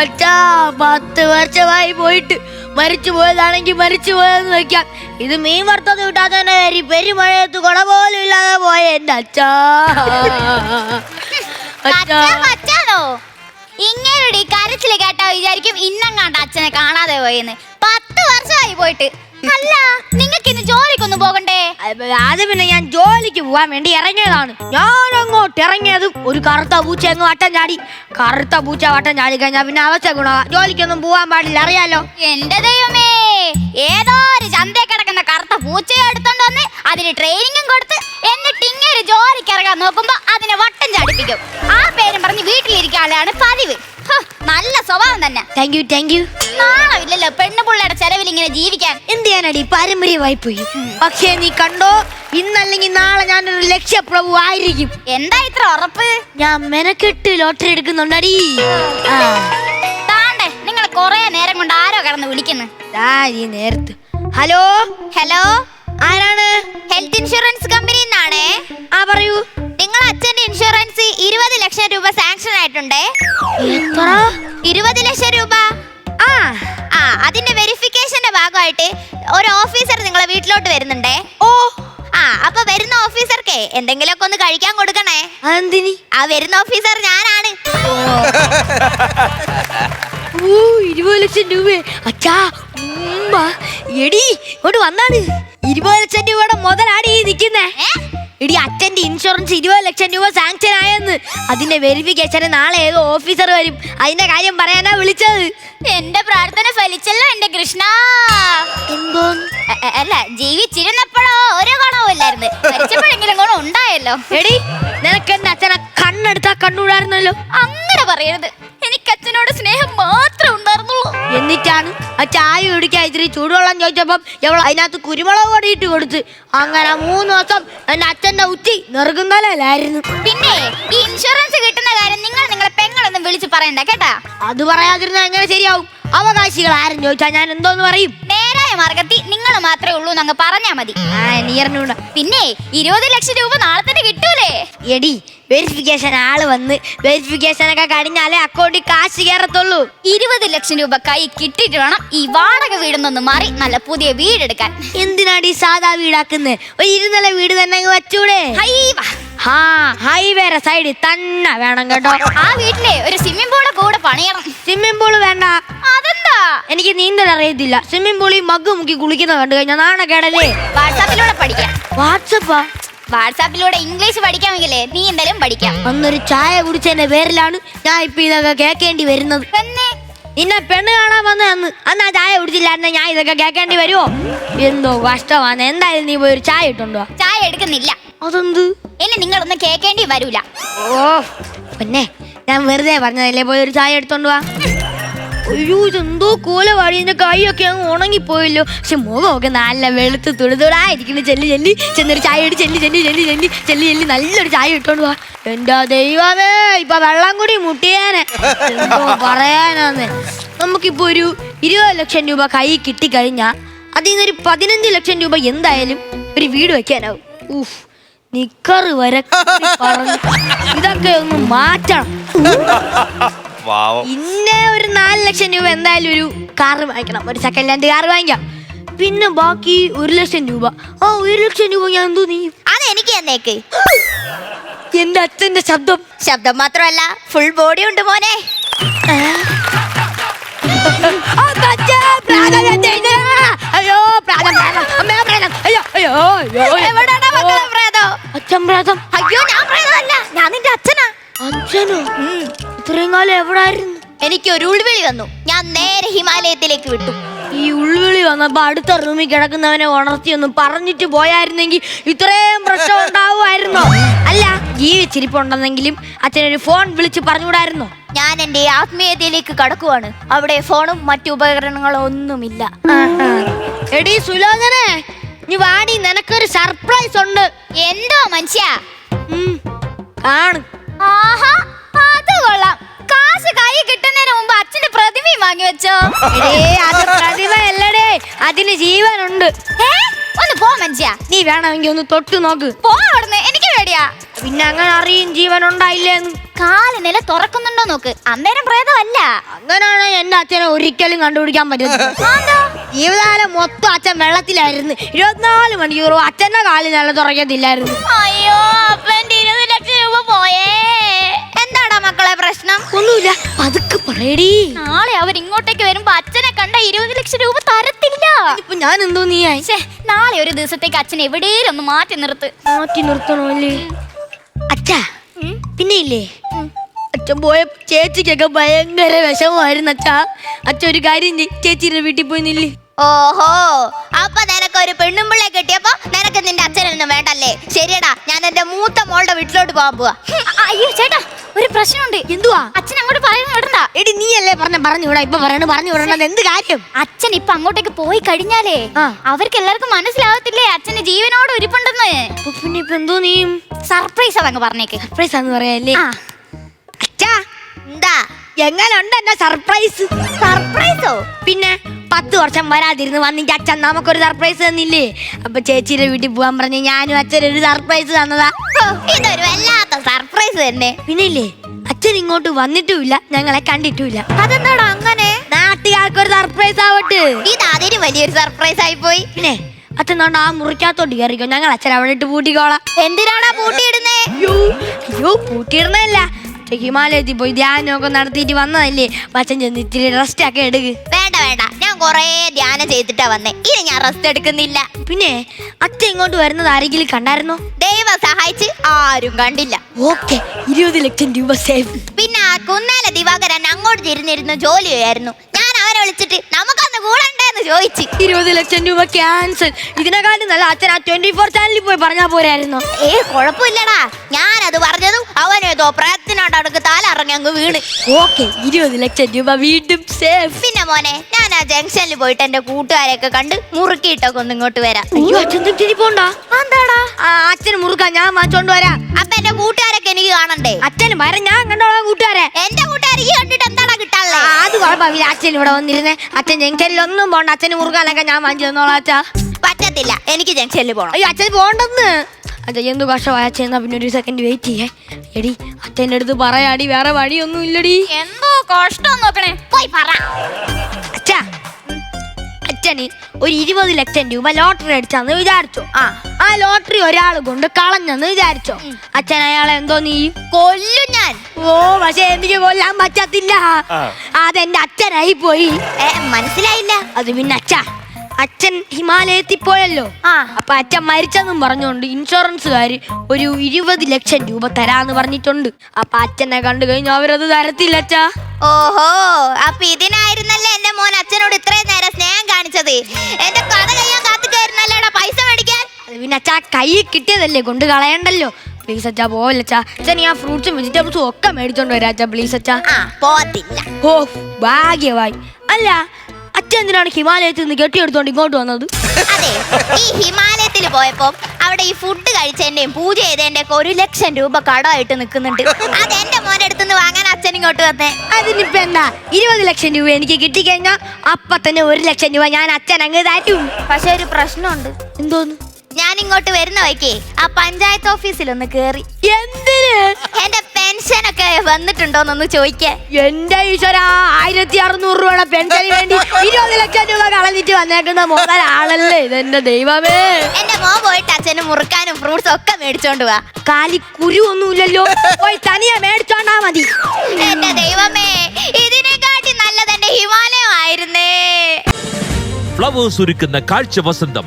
അച്ഛാ. പത്ത് വർഷമായി പോയിട്ട് മരിച്ചു പോയതാണെങ്കിൽ മരിച്ചു പോയെന്ന് വെക്കാം. ഇത് മീൻ വറുത്തത് കിട്ടാത്ത തന്നെ വരി. പെരുമഴയത്ത് കുട പോലും ഇല്ലാതെ പോയ എന്റെ അച്ഛാ. അച്ഛാ. അച്ഛൻ മച്ചാനോ ഇങ്ങനെയുടെ കരച്ചിൽ കേട്ടാ വിചാരിക്കും ഇന്നങ്ങാണ്ട് അച്ഛനെ കാണാതെ പോയെന്ന്. പത്ത് വർഷമായി പോയിട്ട്. അല്ല ജോലിക്കൊന്നും ആദ്യം പിന്നെ ഞാൻ ജോലിക്ക് പോവാൻ വേണ്ടി ഇറങ്ങിയതാണ്. ഞാൻ അങ്ങോട്ട് ഇറങ്ങിയത് ഒരു കറുത്ത പൂച്ച അങ്ങ് വട്ടം ചാടി. കറുത്ത പൂച്ച വട്ടം ചാടി കഴിഞ്ഞാൽ പിന്നെ അവസ്ഥ ഗുണ ജോലിക്കൊന്നും പോവാൻ പാടില്ല അറിയാലോ? എന്റെ ദൈവമേ ഏതോ ചന്തയിൽ കിടക്കുന്ന കറുത്ത പൂച്ചയെ എടുത്തോണ്ട് വന്ന് അതിന് ട്രെയിനിങ്ങും കൊടുത്ത് എന്നിട്ട് ഇങ്ങനെ ജോലിക്ക് ഇറങ്ങാൻ നോക്കുമ്പോ അതിനെ വട്ടം ചടിപ്പിക്കും. ആ പേരും പറഞ്ഞ് വീട്ടിലിരിക്കാനാണ് പതിവ്. നല്ല സ്വഭാവം തന്നെ. താങ്ക് യു താങ്ക് യു നാണമില്ലല്ലോ പെണ്ണുപിള്ളയുടെ ചെലവിൽ ഇങ്ങനെ ജീവിക്കാൻ. എന്ത് ചെയ്യാനടി? പാരമ്പര്യമായി പോയി പക്ഷേ നീ കണ്ടോ? ഇന്നല്ലെങ്കിൽ നാളെ ഞാനൊരു ലക്ഷ്യപ്രഭു ആയിരിക്കും. എന്താ ഇത്ര ഉറപ്പ്? ഞാൻ മെനക്കെട്ട് ലോട്ടറി എടുക്കുന്നുണ്ടടി. താണ്ടേ നിങ്ങൾ കൊറേ നേരം കൊണ്ട് ആരോ കടന്ന് വിളിക്കുന്നു. നേരത്ത്. ഹലോ? ഹലോ? ആരാണ്? ഹെൽത്ത് ഇൻഷുറൻസ് കമ്പനിയിൽ നിന്നാണേ? ആ പറയൂ. നിങ്ങൾ അച്ഛന്റെ ഇൻഷുറൻസ് ഇരുപത് ലക്ഷം രൂപ സാങ്ഷൻ ആയിട്ടുണ്ട്? എത്ര? ഇരുപത് ലക്ഷം രൂപ? ആ ആ അതിന്റെ വെരിഫിക്കേഷന്റെ ഭാഗമായിട്ട് ഒരു ഓഫീസർ നിങ്ങളെ വീട്ടിലോട്ട് വരുന്നുണ്ടേ? ഓ ആ അപ്പൊ വരുന്ന ഓഫീസർക്ക് എന്തെങ്കിലുമൊക്കെ ഒന്ന് കഴിക്കാൻ കൊടുക്കണേ? അതെന്തിനി? ആ വരുന്ന ഓഫീസർ ഞാനാണ്. ഓ ഇരുപത് ലക്ഷം രൂപ. അച്ഛാ. എടി ഇങ്ങോട്ട് വന്നാണ് ഇരുപത് ലക്ഷം രൂപയുടെ മുതലാടി ഈ എടി അച്ഛന്റെ ഇൻഷുറൻസ് ഇരുപത് ലക്ഷം രൂപ സാങ്ഷൻ ആയെന്ന്. അതിന്റെ വെരിഫിക്കേഷന് നാളെ ഏതോ ഓഫീസർ വരും. അതിന്റെ കാര്യം പറയാനാ വിളിച്ചത്. എന്റെ പ്രാർത്ഥന ഫലിച്ചല്ലോ എന്റെ കൃഷ്ണ. എന്തോ? അല്ല ജീവിച്ചിരുന്നപ്പോഴോ ഒരു ഗുണവും ഇല്ലായിരുന്നു. മരിച്ചപ്പോഴെങ്കിലും ഗുണം ഉണ്ടായല്ലോ. എടി നിനക്ക് എന്റെ അച്ഛനെ കണ്ണെടുത്താ കണ്ണൂടായിരുന്നല്ലോ അങ്ങനെ പറയരുത്. എനിക്ക് അച്ഛനോട് സ്നേഹം ഉണ്ടായിരുന്നുള്ളൂ എന്നിട്ടാണ് ആ ചായ കുടിക്കാൻ ഇത്തിരി ചൂടുവെള്ളം ചോദിച്ചപ്പം എവൾ അതിനകത്ത് കുരുമുളക് പൊടി ഇട്ട് കൊടുത്ത്. അങ്ങനെ മൂന്ന് ദിവസം എന്റെ അച്ഛന്റെ ഉച്ചി നെറുകുന്നലായിരുന്നു പിന്നെ ഈ ഇൻഷുറൻസ് കിട്ടുന്ന കാര്യം നിങ്ങൾ നിങ്ങളെ പെങ്ങളൊന്നും വിളിച്ച് പറയണ്ട കേട്ടാ? അത് പറയാതിരുന്ന എങ്ങനെ ശരിയാവും? അവകാശികൾ ആരും ചോദിച്ചാൽ ഞാൻ എന്തോന്ന് പറയും? നേരായ മാർഗത്തിൽ നിങ്ങൾ മാത്രമേ ഉള്ളൂ എന്നങ്ങ് പറഞ്ഞാ മതി. ആ നീറിനൂട പിന്നെ ഇരുപത് ലക്ഷം രൂപ നാളെ തന്നെ കിട്ടൂലേ? എടി വെരിഫിക്കേഷൻ ആൾ വന്ന് വെരിഫിക്കേഷൻ ഒക്കെ കഴിഞ്ഞാലേ അക്കൗണ്ടിൽ കാശ് കയറത്തുള്ളൂ. ഇരുപത് ലക്ഷം രൂപ കൈ കിട്ടിയിട്ട് വേണം ഈ വാടക വീടൊന്നൊന്ന് മാറി നല്ല പുതിയ വീടെടുക്കാൻ. എന്തിനാടി സാധാ വീടാക്കുന്നത് ഒരു ഇരുനില വീട് തന്നെ അങ്ങ് വച്ചൂടെ? ഹൈവാ. ഹാ ഹൈവേറെ സൈഡിൽ തന്നെ വേണം കേട്ടോ. ആ വീട്ടിലെ ഒരു സ്വിമ്മിംഗ് പൂൾ കൂടെ പണിയണം. സ്വിമ്മിംഗ് പൂൾ വേണ്ട. അതെന്താ? എനിക്ക് നീന്തൽ അറിയത്തില്ല. സ്വിമ്മിംഗ് പൂളിൽ മഗ് മുക്കി കുളിക്കുന്ന കണ്ടു കഴിഞ്ഞാൽ നാണക്കേടല്ലേ വാട്സാപ്പിലൂടെ പഠിക്കാം. വാട്സപ്പാ? വാട്സാപ്പിലൂടെ ഇംഗ്ലീഷ് പഠിക്കാമെങ്കിലേ നീന്തലും പഠിക്കാം. അന്നൊരു ചായ കുടിച്ചതിന്റെ പേരിലാണ് ഞാൻ ഇപ്പൊ ഇതൊക്കെ കേൾക്കേണ്ടി വരുന്നത്. നിന്നെ പെണ്ണ് കാണാൻ വന്ന അന്ന്. അന്ന് ആ ചായ കുടിച്ചില്ലായിരുന്ന ഞാൻ ഇതൊക്കെ കേൾക്കേണ്ടി വരുമോ എന്തോ കഷ്ടമാണ്. എന്തായാലും നീ പോയി ഒരു ചായ ഇട്ടുണ്ടോ? ചായ എടുക്കുന്നില്ല. അതെന്ത്? ഇനി നിങ്ങളൊന്നും കേൾക്കേണ്ടി വരൂല. ഓ പിന്നെ ഞാൻ വെറുതെ പറഞ്ഞതല്ലേ പോയി ഒരു ചായ എടുത്തോണ്ട് വാ. അയ്യോ ഇതെന്തോ കൂലവാടി എന്റെ കൈയൊക്കെ അങ്ങ് ഉണങ്ങിപ്പോയല്ലോ. പക്ഷെ മുഖമൊക്കെ നല്ല വെളുത്ത് തുടുതുടായിരിക്കുന്നു ചെല്ലി ചെല്ലി ചെന്നൊരു ചായ ഇട്ട് ചെല്ലി ചെല്ലി ചെല്ലി ചെല്ലി ചെല്ലി ചെല്ലി നല്ലൊരു ചായ ഇട്ടോണ്ട് വാ. എന്റെ ദൈവമേ ഇപ്പൊ വെള്ളം കൂടി മുട്ടിയാനെ. എന്തോ പറയാനാന്ന്. നമുക്കിപ്പോ ഒരു ഇരുപത് ലക്ഷം രൂപ കൈ കിട്ടിക്കഴിഞ്ഞാ അതിൽ നിന്നൊരു പതിനഞ്ച് ലക്ഷം രൂപ എന്തായാലും ഒരു വീട് വെക്കാനാവും. ഊഫ് നിക്കറ് വരെ പറഞ്ഞു ഇതൊക്കെ ഒന്ന് മാറ്റണം. പാവം. പിന്നെ ഒരു നാല് ലക്ഷം രൂപ എന്തായാലും ഒരു കാറ് വാങ്ങിക്കണം. ഒരു സെക്കൻഡ് ഹാൻഡ് കാറ് വാങ്ങിക്കാം. പിന്നെ ബാക്കി ഒരു ലക്ഷം രൂപ. ആ ഒരു ലക്ഷം രൂപ ഞാൻ എന്തോ നീ അത് എനിക്ക് തന്നേക്ക്. എന്റെ അച്ഛന്റെ ശബ്ദം. ശബ്ദം മാത്രമല്ല ഫുൾ ബോഡി ഉണ്ട് മോനെ. എനിക്ക് ഒരു ഉൾവിളി വന്നു ഞാൻ നേരെ ഹിമാലയത്തിലേക്ക് വിട്ടു. ഈ ഉൾവിളി വന്നപ്പോ അടുത്ത റൂമിൽ കിടക്കുന്നവനെ ഉണർത്തി ഒന്ന് പറഞ്ഞിട്ട് പോയായിരുന്നെങ്കിൽ ഇത്രയും പ്രശ്നം ഉണ്ടാവുമായിരുന്നോ? അല്ല ജീവിച്ചിരിപ്പുണ്ടെന്നെങ്കിലും അച്ഛനൊരു ഫോൺ വിളിച്ച് പറഞ്ഞുകൂടായിരുന്നോ ഞാൻ എന്റെ ആത്മീയതയിലേക്ക് കടക്കുവാണ്. അവിടെ ഫോണും മറ്റു ഉപകരണങ്ങളും ഒന്നുമില്ല. എടി സുലോചനെ നീ വാടി നിനക്കൊരു സർപ്രൈസ് ഉണ്ട്. എന്തോ മനുഷ്യ? ഉം, ആഹാ അത് കൊള്ളാം. കാശ് കൈ കിട്ടുന്നതിന് മുമ്പ് അച്ഛന്റെ പ്രതിമയും വാങ്ങി വെച്ചോ. അത് പ്രതിഭ അല്ലടേ. അതിന് ജീവനുണ്ട്. ഏ? ഒന്ന് പോ മനുഷ്യ. നീ വേണമെങ്കിൽ ഒന്ന് തൊട്ട് നോക്ക്. പോ അവിടുന്ന് എനിക്ക് പേടിയാ. പിന്നെ അങ്ങനെ അറിയും ജീവൻ ഉണ്ടായില്ലേന്ന് കാൽ നില തുറക്കുന്നുണ്ടോ നോക്ക്. അന്നേരം പ്രേതമല്ല. അങ്ങനെയാണ് എന്റെ അച്ഛനെ ഒരിക്കലും കണ്ടുപിടിക്കാൻ പറ്റുന്നത്? ജീവിതകാലം മൊത്തം അച്ഛൻ വെള്ളത്തിലായിരുന്നു. ഇരുപത്തിനാല് മണിക്കൂറും അച്ഛന്റെ കാൽ നില തുറക്കത്തില്ലായിരുന്നു. അയ്യോ അപ്പന്റെ പറയടി നാളെ അവർ ഇങ്ങോട്ടേക്ക് വരുമ്പോ അച്ഛനെ കണ്ട ഇരുപത് ലക്ഷം രൂപ തരത്തില്ല. ഇപ്പൊ ഞാൻ എന്തോ നീ നാളെ ഒരു ദിവസത്തേക്ക് അച്ഛൻ എവിടെയും ഒന്ന് മാറ്റി നിർത്ത്. മാറ്റി നിർത്തണോ അല്ലേ അച്ഛ പിന്നെ ഇല്ലേ? അച്ഛൻ പോയ ചേച്ചിക്കൊക്കെ ഭയങ്കര വിഷമമായിരുന്നു അച്ഛാ. അച്ഛ ഒരു കാര്യം ചേച്ചിയുടെ വീട്ടിൽ പോയി നില്ലേ. ഓഹോ അപ്പൊ നിനക്ക് പെണ്ണും പിള്ളെ കിട്ടിയപ്പോ നിനക്ക് നിന്റെ അച്ഛനൊന്നും വേണ്ടല്ലേ? ശരിയടാ ഞാൻ എന്റെ മൂത്ത മോളുടെ വീട്ടിലോട്ട് പോകാൻ പോവാ. അയ്യോ ചേട്ടാ ഒരു പ്രശ്നമുണ്ട്. എന്തുവാ? അച്ഛൻ അങ്ങോട്ട് പറയുന്നു വിടണ്ട എടി നീ അല്ലേ പറഞ്ഞ പറഞ്ഞു വിടാ ഇപ്പൊ പറയണ പറഞ്ഞു വിടണത് എന്ത് കാര്യം? അച്ഛൻ ഇപ്പൊ അങ്ങോട്ടേക്ക് പോയി കഴിഞ്ഞാലേ. അവർക്ക് എല്ലാവർക്കും മനസ്സിലാവത്തില്ലേ അച്ഛന് ജീവനോട് ഉരുപ്പുണ്ടെന്ന് പിന്നെ ഇപ്പൊ എന്തോ നീ സർപ്രൈസ് അതങ്ങ് പറഞ്ഞേക്ക്. സർപ്രൈസ് ആന്ന് പറയാല്ലേ? അച്ഛാ എന്താ? എങ്ങനുണ്ട് എന്റെ സർപ്രൈസ് സർപ്രൈസോ പിന്നെ പത്ത് വർഷം വരാതിരുന്ന് വന്നിട്ട് അച്ഛൻ നമുക്കൊരു സർപ്രൈസ് തന്നില്ലേ? അപ്പൊ ചേച്ചിയുടെ വീട്ടിൽ പോവാൻ പറഞ്ഞ് ഞാനും അച്ഛൻ ഒരു സർപ്രൈസ് തന്നതാ. ഇതൊരു വല്ലാത്ത സർപ്രൈസ് തന്നെ. പിന്നെ ഇല്ലേ അച്ഛൻ ഇങ്ങോട്ട് വന്നിട്ടുമില്ല ഞങ്ങളെ കണ്ടിട്ടുമില്ല. അതെന്താണ് അങ്ങനെ? നാട്ടുകാർക്ക് ഒരു സർപ്രൈസ് ആവട്ടെ. ഇത് അതിന് വലിയൊരു സർപ്രൈസ് ആയി പോയി. പിന്നെ അച്ഛൻ നോണ്ട് ആ മുറിക്കകത്തോട്ട് കയറിക്കോ ഞങ്ങൾ അച്ഛൻ അവിടെ ഇട്ട് പൂട്ടിക്കോളാം. എന്തിനാണാ പൂട്ടിയിടുന്നേ? അയ്യോ പൂട്ടിയിടുന്നല്ല ഹിമാലയത്തിൽ പോയി ധ്യാനമൊക്കെ നടത്തിയിട്ട് വന്നതല്ലേ? മച്ചൻ ചെന്ന് ഇത്തിരി റെസ്റ്റ് ഒക്കെ എടുക്ക്. വേണ്ട വേണ്ട. ഞാൻ കൊറേ ധ്യാനം ചെയ്തിട്ടാ വന്നേ. ഇനി ഞാൻ റെസ്റ്റ് എടുക്കുന്നില്ല. പിന്നെ അച്ഛൻ ഇങ്ങോട്ട് വരുന്നത് ആരെങ്കിലും കണ്ടായിരുന്നോ? ദൈവം സഹായിച്ച് ആരും കണ്ടില്ല. ഓക്കെ ഇരുപത് ലക്ഷം രൂപ സേഫ് പിന്നെ ആ കുന്നേല ദിവാകരൻ അങ്ങോട്ട് തിരിഞ്ഞിരുന്നു ജോലി ചെയ്യായിരുന്നു. വിളിച്ചിട്ട് നമുക്കന്ന് കൂടണ്ടേന്ന് ചോദിച്ചു. ഇരുപത് ലക്ഷം രൂപ ക്യാൻസൽ. ഇതിനെക്കാളും നല്ല അച്ഛൻ ആ ട്വന്റി ഫോർ ചാനലിൽ പോയി പറഞ്ഞാ പോരായിരുന്നു. ഏ കുഴപ്പമില്ലടാ. ഞാൻ അത് പറഞ്ഞതും അവനേതോ പ്രയത്നോട് അടുക്ക് താലറങ്ങി അങ്ങ് വീണ്. ഓക്കെ ഇരുപത് ലക്ഷം രൂപ വീണ്ടും സേഫ് പിന്നെ മോനെ ഞാൻ ആ ജംഗ്ഷനിൽ പോയിട്ട് എന്റെ കൂട്ടുകാരെയൊക്കെ കണ്ട് മുറുക്കിയിട്ടൊക്കെ ഒന്ന് ഇങ്ങോട്ട് വരാം. അയ്യോ അച്ഛൻ പോണ്ടാ. എന്താടാ ആ അച്ഛൻ മുറുക്കാൻ ഞാൻ വാങ്ങിച്ചോണ്ട് വരാം. അപ്പൊ എന്റെ കൂട്ടുകാരൊക്കെ എനിക്ക് കാണണ്ടേ? അച്ഛൻ വരാൻ ഞാൻ കണ്ടോളാം കൂട്ടുകാരെ. എന്റെ അത് കുഴപ്പമില്ല. അച്ഛൻ ഇവിടെ വന്നിരുന്നേ. അച്ഛൻ ജംഗ്ഷനിലൊന്നും പോണ്ട. അച്ഛന് മുറുകാനൊക്കെ ഞാൻ വാങ്ങിച്ചു തന്നോളാം അച്ഛാ. പറ്റത്തില്ല. എനിക്ക് ജംഗ്ഷനിൽ പോണം. അയ്യോ അച്ഛൻ പോണ്ടെന്ന്. അച്ഛൻ എന്തു കഷ്ടമായ. അച്ഛൻ എന്നാ പിന്നെ ഒരു സെക്കൻഡ് വെയിറ്റ് ചെയ്യേ. എടി അച്ഛന്റെ അടുത്ത് പറയാടി വേറെ വഴിയൊന്നും ഇല്ലടി. എന്തോ കഷ്ടം നോക്കണേ. പോയി പറ. അച്ഛാ അച്ഛന് ഒരു ഇരുപത് ലക്ഷം രൂപ ലോട്ടറി അടിച്ചാന്ന് വിചാരിച്ചോ. ആ. ആ ലോട്ടറി ഒരാൾ കൊണ്ട് കളഞ്ഞെന്ന് വിചാരിച്ചോ. അച്ഛൻ അയാളെ എന്തോ നീ കൊല്ലും ഞാൻ. ഓ പക്ഷെ എനിക്ക് കൊല്ലാൻ പറ്റത്തില്ല. ആ. അതെന്റെ അച്ഛനായി പോയി. ഏ മനസ്സിലായില്ല. അത് പിന്നെ അച്ഛ. അച്ഛൻ ഹിമാലയത്തിൽ പോയല്ലോ. ആ. അപ്പൊ അച്ഛൻ മരിച്ചെന്നും പറഞ്ഞുകൊണ്ട് ഇൻഷുറൻസുകാർ ഒരു ഇരുപത് ലക്ഷം രൂപ തരാന്ന് പറഞ്ഞിട്ടുണ്ട്. അപ്പൊ അച്ഛനെ കണ്ടു കഴിഞ്ഞാൽ അവരത് തരത്തില്ല അച്ഛാ. ഓഹോ അപ്പൊ ഇതിനായിരുന്നല്ലേ എന്റെ മോൻ അച്ഛനോട് ഇത്രയും നേരം സ്നേഹം കാണിച്ചത്? എന്റെ കഥ കഴിയാൻ കാത്തുക്കായിരുന്നല്ലേടാ പൈസ മേടിക്കാൻ. അത് പിന്നെ അച്ഛാ കൈ കിട്ടിയതല്ലേ കൊണ്ട് കളയണ്ടല്ലോ പ്ലീസ് അച്ഛാ പോവല്ല അച്ഛാ. അച്ഛൻ ആ ഫ്രൂട്ട്സും വെജിറ്റബിൾസും ഒക്കെ മേടിച്ചോണ്ട് വരാം അച്ഛാ പ്ലീസ് അച്ഛാ. ആ പോത്തില്ല ഓ ഭാഗ്യമായി അല്ല അച്ഛൻ എന്തിനാണ് ഹിമാലയത്തിൽ നിന്ന് കെട്ടിയെടുത്തോണ്ട് ഇങ്ങോട്ട് വന്നത്? അതെ ഈ ഹിമാലയത്തിൽ പോയപ്പോ അവിടെ ഈ ഫുഡ് കഴിച്ചതിന്റെയും പൂജ ചെയ്തതിന്റെ ഒക്കെ ഒരു ലക്ഷം രൂപ കടമായിട്ട് നിൽക്കുന്നുണ്ട്. അത് എന്റെ മോനെ അടുത്തുനിന്ന് വാങ്ങാൻ അച്ഛൻ ഇങ്ങോട്ട് വന്നേ. അതിനിപ്പോ എന്താ? ഇരുപത് ലക്ഷം രൂപ എനിക്ക് കിട്ടിക്കഴിഞ്ഞാൽ അപ്പൊ തന്നെ ഒരു ലക്ഷം രൂപ ഞാൻ അച്ഛൻ അങ്ങ് തരും. പക്ഷെ ഒരു പ്രശ്നമുണ്ട്. എന്തോന്ന്? ഞാൻ ഇങ്ങോട്ട് വരുന്ന വയ്ക്കേ ആ പഞ്ചായത്ത് ഓഫീസിൽ ഒന്ന് കേറി. എന്തിന്? എന്റെ പെൻഷൻ ഒക്കെ വന്നിട്ടുണ്ടോന്നൊന്ന് ചോദിക്കേ. എന്റെ ഈശ്വര ആയിരത്തി അറുന്നൂറ് രൂപയുടെ പെൻഷന് വേണ്ടി ഇരുപത് ലക്ഷം രൂപ കളഞ്ഞിട്ട് വന്നേക്കുന്ന മുതലാളല്ലേ ഇതെന്റെ ദൈവമേ. എന്റെ മോൻ പോയിട്ട് അച്ഛന് മുറുക്കാനും ഫ്രൂട്ട്സും ഒക്കെ മേടിച്ചോണ്ട് പോവാ കാലി കുരു ഒന്നുമില്ലല്ലോ. പോയി തനിയെ മേടിച്ചോണ്ടാ മതി. എന്റെ ദൈവമേ ഇതിനെക്കാട്ടി നല്ലത് എന്റെ ഹിമാലയം ആയിരുന്നേ ഫ്ലവേഴ്സ് ഒരുക്കുന്ന കാഴ്ച വസന്തം.